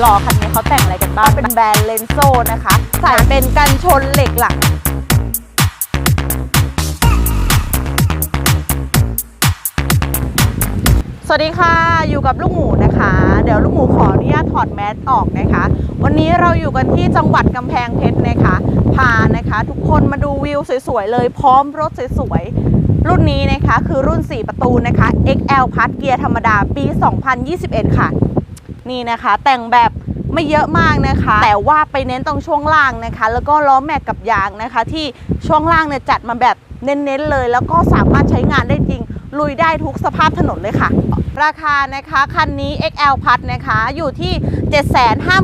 หล่อคันนี้เขาแต่งอะไรกันบ้าง เป็นแบรนด์เลนโซนะคะใส่เป็นกันชนเหล็กหลังสวัสดีค่ะ อยู่กับลูกหมูนะคะ เดี๋ยวลูกหมูขออนุญาตถอดแมสออกนะคะ วันนี้เราอยู่กันที่จังหวัดกำแพงเพชรนะคะ พานะคะ ทุกคนมาดูวิวสวยๆเลย พร้อมรถสวยๆ รุ่นนี้นะคะคือรุ่น 4 ประตูนะคะ XL พัดเกียร์ธรรมดาปี 2021 ค่ะ นี่นะคะ แต่งแบบไม่เยอะมากนะคะ แต่ว่าไปเน้นตรงช่วงล่างนะคะ แล้วก็ล้อแม็กกับยางนะคะ ที่ช่วงล่างเนี่ยจัดมาแบบเน้นๆเลย แล้วก็สามารถใช้งานได้จริง ลุยได้ทุกสภาพถนนเลยค่ะ ราคานะคะคันนี้ XL พัดนะคะอยู่ที่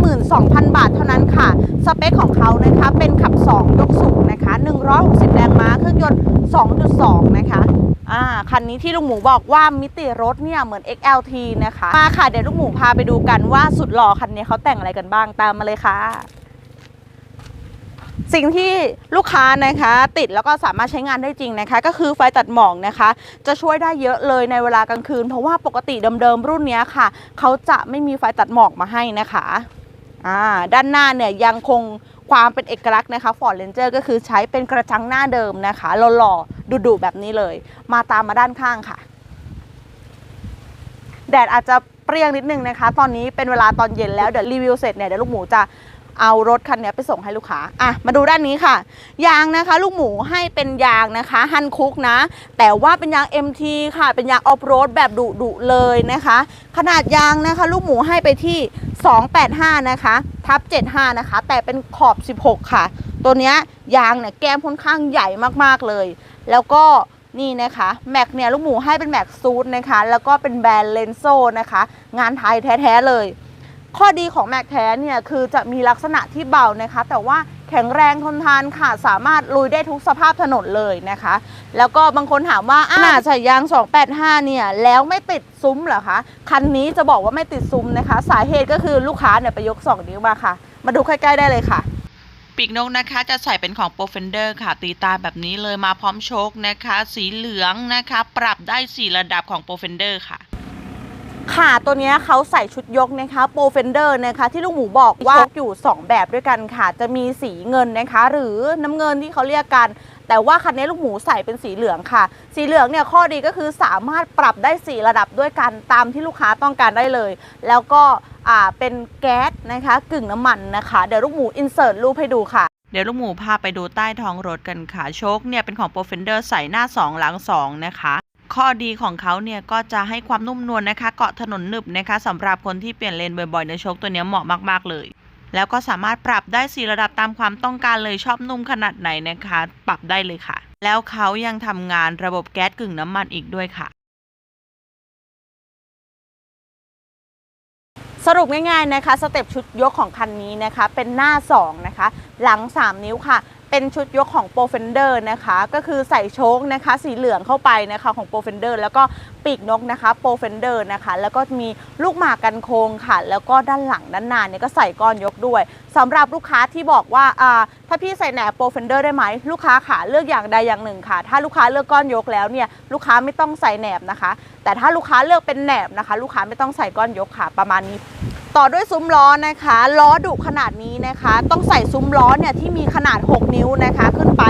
752,000 บาทเท่านั้นค่ะ สเปคของเขานะคะเป็นขับ 2 ยกสูงนะคะ 160 แรงม้าเครื่องยนต์ 2.2 นะคะอ่าคันนี้ที่ลุงหมูบอกว่ามิติรถเนี่ยเหมือน XLT นะคะ มาค่ะเดี๋ยวลุงหมูพาไปดูกันว่าสุดหล่อคันนี้เขาแต่งอะไรกันบ้างตามมาเลยค่ะ สิ่งที่ลูกค้านะคะ ติดแล้วก็สามารถใช้งานได้จริงนะคะ ก็คือไฟตัดหมอกนะคะ จะช่วยได้เยอะเลยในเวลากลางคืน เพราะว่าปกติเดิมๆรุ่นนี้ค่ะ เขาจะไม่มีไฟตัดหมอกมาให้นะคะอ่าด้านหน้าเนี่ยยังคง ความเป็นเอกลักษณ์นะคะ Ford Ranger ก็คือใช้เป็นกระจังหน้าเดิมนะคะหล่อๆดุๆแบบนี้เลย มาตามมาด้านข้างค่ะ แดดอาจจะเปรี้ยงนิดนึงนะคะ ตอนนี้เป็นเวลาตอนเย็นแล้วเดี๋ยวรีวิวเสร็จเนี่ยเดี๋ยวลูกหมูจะเอารถคันนี้ไปส่งให้ลูกค้า อะ มาดูด้านนี้ค่ะ ยางนะคะ ลูกหมูให้เป็นยางนะคะฮันคุกนะ แต่ว่าเป็นยาง MT ค่ะ เป็นยางออฟโรดแบบดุดุเลยนะคะ ขนาดยางนะคะ ลูกหมูให้ไปที่ 285 นะคะ ทับ75 นะคะ แต่เป็นขอบ 16 ค่ะ ตัวเนี้ยยางเนี่ยแก้มค่อนข้างใหญ่มากๆเลย แล้วก็นี่นะคะแม็กเนี่ยลูกหมูให้เป็นแม็กซูดนะคะ แล้วก็เป็นแบรนด์เลนโซนะคะ งานไทยแท้ ๆ เลย ข้อดีของแม็กแท้เนี่ยคือจะมีลักษณะที่เบานะคะ แต่ว่า แข็งแรงทนทานค่ะ สามารถลุยได้ทุกสภาพถนนเลยนะคะ แล้วก็บางคนถามว่าอ้าวใส่ยาง 285 เนี่ย แล้วไม่ติดซุ้มเหรอคะ คันนี้จะบอกว่าไม่ติดซุ้มนะคะ สาเหตุก็คือลูกค้าเนี่ยไปยก 2 นิ้วมาค่ะ มาดูใกล้ๆได้เลยค่ะปีกนกนะคะจะใส่เป็นของ p r o f e n d e r ค่ะ ตีตาแบบนี้เลยมาพร้อมโชคนะคะ สีเหลืองนะคะ ปรับได้ 4 ระดับของ p r o f e n d e r ค่ะ ค่ะตัวเนี้ยเขาใส่ชุดยกนะคะโปรเฟนเดอร์นะคะที่ลูกหมูบอกว่าชกอยู่ 2 แบบด้วยกันค่ะ จะมีสีเงินนะคะ หรือน้ำเงินที่เขาเรียกกัน แต่ว่าคันนี้ลูกหมูใส่เป็นสีเหลืองค่ะ สีเหลืองเนี่ยข้อดีก็คือสามารถปรับได้ 4 ระดับด้วยกันตามที่ลูกค้าต้องการได้เลย แล้วก็อ่าเป็นแก๊สนะคะกึ่งน้ำมันนะคะ เดี๋ยวลูกหมูอินเสิร์ตรูปให้ดูค่ะเดี๋ยวลูกหมูพาไปดูใต้ท้องรถกันค่ะโชคเนี่ยเป็นของ p r o f e n d e r ใส่หน้า 2 หลัง 2 นะคะ ข้อดีของเขาเนี่ยก็จะให้ความนุ่มนวลนะคะ เกาะถนนหนึบนะคะสำหรับคนที่เปลี่ยนเลนบ่อยๆในโชคตัวนี้เหมาะมากๆเลย แล้วก็สามารถปรับได้4ระดับตามความต้องการเลยชอบนุ่มขนาดไหนนะคะ ปรับได้เลยค่ะ แล้วเขายังทำงานระบบแก๊สกึ่งน้ำมันอีกด้วยค่ะสรุปง่ายๆนะคะสเต็ปชุดยกของคันนี้นะคะ เป็นหน้า 2 นะคะ หลัง 3 นิ้วค่ะ เป็นชุดยกของ p r o f e n d e r นะคะ ก็คือใส่โชคนะคะ สีเหลืองเข้าไปนะคะของ p r o f e n d e r แล้วก็ปีกนกนะคะ p r o f e n d e r นะคะ แล้วก็มีลูกหมากกันโค้งค่ะ แล้วก็ด้านหลังด้านหน้าเนี่ยก็ใส่ก้อนยกด้วยสำหรับลูกค้าที่บอกว่าอ่าถ้าพี่ใส่แหนบ p r o f e n d e r ได้ไหมลูกค้าขาเลือกอย่างใดอย่างหนึ่งค่ะ ถ้าลูกค้าเลือกก้อนยกแล้วเนี่ยลูกค้าไม่ต้องใส่แหนบนะคะ แต่ถ้าลูกค้าเลือกเป็นแหนบนะคะ ลูกค้าไม่ต้องใส่ก้อนยกค่ะประมาณนี้ ต่อด้วยซุ้มล้อนะคะ ล้อดุขนาดนี้นะคะ ต้องใส่ซุ้มล้อเนี่ยที่มีขนาด 6 นิ้วนะคะ ขึ้นไป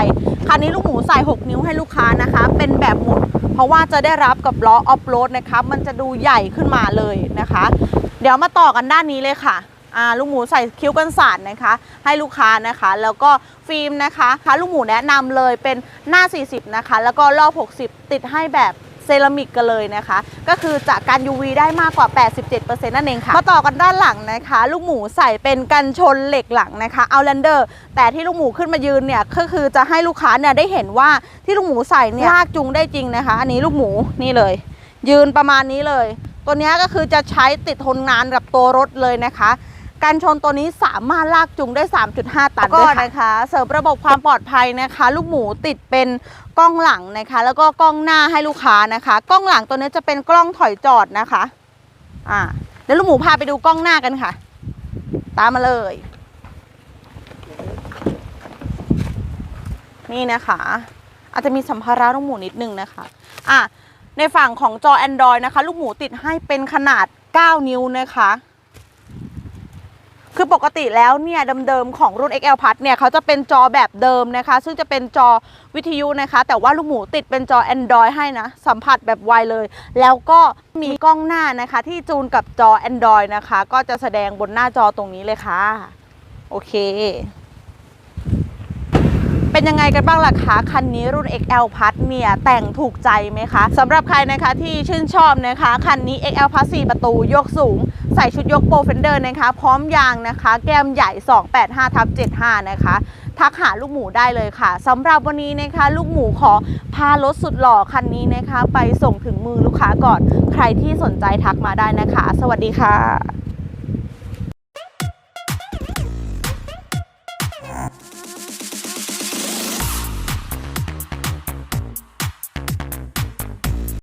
คันนี้ลูกหมูใส่ 6 นิ้วให้ลูกค้านะคะ เป็นแบบหมุนเพราะว่าจะได้รับกับล้อออฟโรดนะคะมันจะดูใหญ่ขึ้นมาเลยนะคะ เดี๋ยวมาต่อกันด้านนี้เลยค่ะอาลูกหมูใส่คิ้วกันสาดนะคะ ให้ลูกค้านะคะ แล้วก็ฟิล์มนะคะค่ะลูกหมูแนะนำเลยเป็นหน้า 40 นะคะ แล้วก็รอบ 60 ติดให้แบบ เซรามิกกันเลยนะคะ ก็คือจะกัน UV ได้มากกว่า 87%นั่นเองค่ะมาต่อกันด้านหลังนะคะ ลูกหมูใส่เป็นกันชนเหล็กหลังนะคะเอาแลนเดอร์แต่ที่ลูกหมูขึ้นมายืนเนี่ยก็คือจะให้ลูกค้าเนี่ยได้เห็นว่าที่ลูกหมูใส่เนี่ยลากจูงได้จริงนะคะ อันนี้ลูกหมูนี่เลย ยืนประมาณนี้เลย ตัวเนี้ยก็คือจะใช้ติดทนนานกับตัวรถเลยนะคะ การชนตัวนี้สามารถลากจูงได้ 3.5 ตันด้วยนะคะเสริมระบบความปลอดภัยนะคะ ลูกหมูติดเป็นกล้องหลังนะคะ แล้วก็กล้องหน้าให้ลูกค้านะคะ กล้องหลังตัวนี้จะเป็นกล้องถอยจอดนะคะอ่าเดี๋ยวลูกหมูพาไปดูกล้องหน้ากันค่ะ ตามมาเลย นี่นะคะ อาจจะมีสัมภาระลูกหมูนิดนึงนะคะอะในฝั่งของจอ Android นะคะ ลูกหมูติดให้เป็นขนาด 9 นิ้วนะคะ คือปกติแล้วเนี่ยเดิมๆของรุ่น XL Plus เนี่ยเขาจะเป็นจอแบบเดิมนะคะ ซึ่งจะเป็นจอวิทยุนะคะ แต่ว่าลูกหมูติดเป็นจอ Android ให้นะ สัมผัสแบบไวเลย แล้วก็มีกล้องหน้านะคะ ที่จูนกับจอ Android นะคะ ก็จะแสดงบนหน้าจอตรงนี้เลยค่ะ โอเคเป็นยังไงกันบ้างล่ะคะคันนี้รุ่น XL Plus เนี่ยแต่งถูกใจไหมคะสำหรับใครนะคะที่ชื่นชอบนะคะ คันนี้ XL Plus 4 ประตูยกสูง ใส่ชุดยกโปรเฟนเดอร์นะคะ พร้อมยางนะคะ แก้มใหญ่ 285ทับ75 นะคะ ทักหาลูกหมูได้เลยค่ะสำหรับวันนี้นะคะ ลูกหมูขอพารถสุดหล่อคันนี้นะคะ ไปส่งถึงมือลูกค้าก่อน ใครที่สนใจทักมาได้นะคะ สวัสดีค่ะ